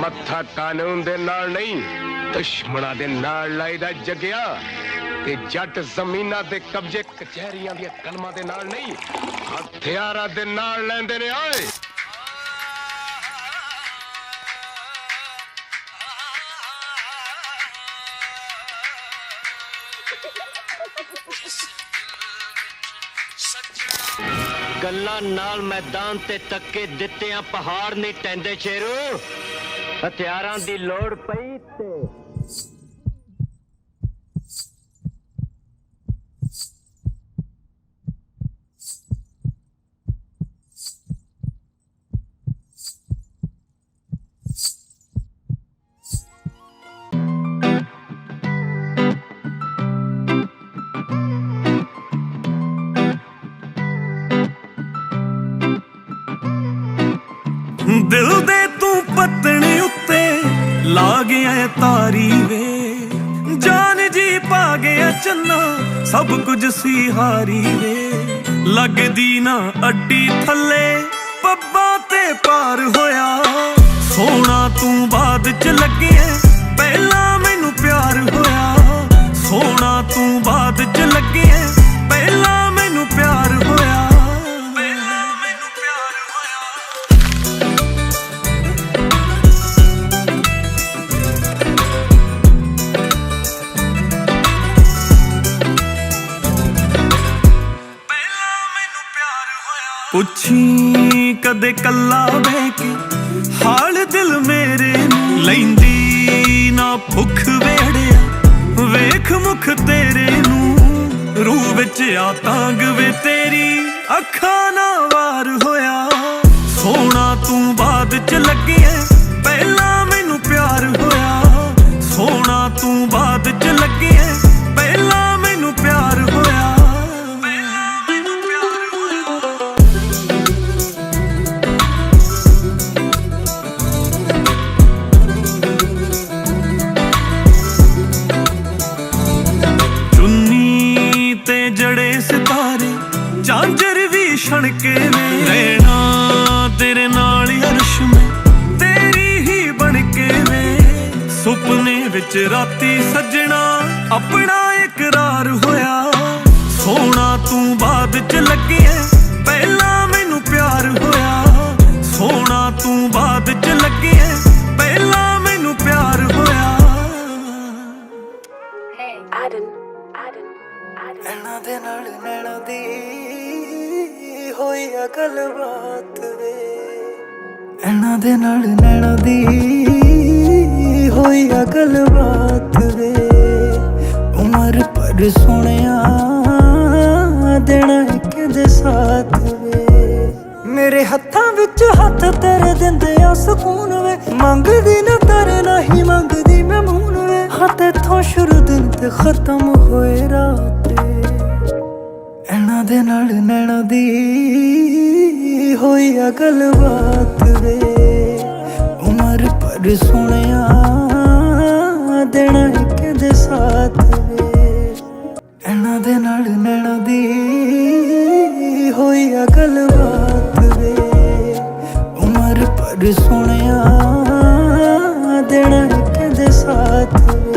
ਮੱਥਾ ਕਾਨੂੰਨ ਦੇ ਨਾਲ ਨਹੀਂ, ਦੁਸ਼ਮਣਾਂ ਦੇ ਨਾਲ ਲਾਈਦਾ ਜਗਿਆ ਤੇ ਜੱਟ ਜ਼ਮੀਨਾਂ ਦੇ ਕਬਜ਼ੇ ਕਚਹਿਰੀਆਂ ਦੀਆਂ ਕਲਮਾਂ ਦੇ ਨਾਲ ਨਹੀਂ, ਹਥਿਆਰਾਂ ਦੇ ਨਾਲ ਲੈਂਦੇ ਨੇ ਓਏ ਗੱਲਾਂ ਨਾਲ ਮੈਦਾਨ ਤੇ ਤੱਕੇ ਦਿੱਤਿਆਂ ਪਹਾੜ ਨਹੀਂ ਟੈਂਦੇ ਸ਼ੇਰੂ ਹਥਿਆਰਾਂ ਦੀ ਲੋੜ ਪਈ ਤੇ ਦਿਲ ਦੇ ਤੂੰ ਪਤਣੀ ਉੱਤੇ ਲਾ ਗਿਆ ਤਾਰੀ ਵੇ ਜਾਨ ਜੀ ਪਾ ਗਿਆ ਚੰਨਾ, ਸਭ ਕੁਝ ਸੀ ਹਾਰੀ ਵੇ ਲੱਗਦੀ ਨਾ ਅੱਡੀ ਥੱਲੇ, ਪੱਬਾਂ ਤੇ ਪਾਰ ਹੋਇਆ। ਸੋਹਣਾ ਤੂੰ ਬਾਅਦ ਚ ਲੱਗਿਆ ਪੁੱਛੀ ਕਦੇ ਕੱਲਾ ਬਹਿ ਕੇ, ਹਾਲ ਦਿਲ ਮੇਰੇ ਲੈਂਦੀ ਨਾ ਭੁੱਖ ਵੇੜਿਆ। ਵੇਖ ਮੁਖ ਤੇਰੇ ਨੂੰ, ਰੂਹ ਵਿੱਚ ਆ ਤਾਂਗ ਵੇ ਤੇਰੀ, ਅੱਖਾਂ ਨਾ ਵਾਰ ਹੋਇਆ। ਸੋਹਣਾ ਤੂੰ ਬਾਅਦ ਚ ਲੱਗਿਆ, ਪਹਿਲਾਂ ਮੈਨੂੰ ਪਿਆਰ ਹੋਇਆ। ਸੋਹਣਾ ਤੂੰ ਬਾਅਦ ਚ ਲੱਗਿਆ ਰਹਿਣਾ ਤੇਰੇ ਨਾਲ ਹੀ ਅਰਸ਼ ਮੈਂ ਤੇਰੀ ਹੀ ਬਣ ਕੇ ਵੇ ਸੁਪਨੇ ਵਿੱਚ ਰਾਤੀ ਸੱਜਣਾ ਆਪਣਾ ਇਕਰਾਰ ਹੋਇਆ। ਸੋਹਣਾ ਤੂੰ ਬਾਅਦ ਚ ਲੱਗਿਆ ਪਹਿਲਾਂ ਮੈਨੂੰ ਪਿਆਰ ਹੋਇਆ। ਸੋਹਣਾ ਤੂੰ ਬਾਅਦ ਚ ਲੱਗਿਆ ਪਹਿਲਾਂ ਮੈਨੂੰ ਪਿਆਰ ਹੋਇਆ। Hey, Aden, Aden, Aden. ਨੈਣਾ ਦੇ ਨਾਲ ਨੈਣਾ ਦੀ ਹੋਈ ਆ ਗੱਲਬਾਤ ਵੇ। ਨੈਣਾ ਦੇ ਨਾਲ ਨੈਣਾ ਦੀ ਹੋਈ ਆ ਗੱਲਬਾਤ ਵੇ। ਉਮਰ ਪਰ ਸੋਹਣਿਆ ਦੇਣਾ ਇੱਕ ਦੇ ਸਾਥ ਵੇ। ਮੇਰੇ ਹੱਥਾਂ ਵਿੱਚ ਹੱਥ ਤੇਰੇ ਦਿੰਦੇ ਆ ਸਕੂਨ ਵੇ। ਮੰਗਦੀ ਨਾ ਤੇਰੇ ਨਹੀਂ ਮੰਗਦੀ ਮੈਂ ਮੂਨ ਵੇ। ਹੱਥ ਤੋਂ ਸ਼ੁਰੂ ਦਿਨ ਤੇ ਖਤਮ ਹੋਏ ਰਾਤ ਨੈਣਾ ਦੇ ਨਾਲ ਨੈਣਾ ਦੀ ਹੋਈ ਅਕਲ ਬਾਤ ਵੇ। ਉਮਰ ਪਰ ਸੁਣਿਆ ਦੇਣਾ ਇੱਕ ਦੇ ਸਾਥ ਵੇ। ਨੈਣਾ ਦੇ ਨਾਲ ਨੈਣਾ ਦੀ ਹੋਈ ਅਕਲ ਬਾਤ ਵੇ। ਉਮਰ ਪਰ ਸੁਣਿਆ ਦੇਣਾ ਇੱਕ ਦੇ ਸਾਥ ਵੇ।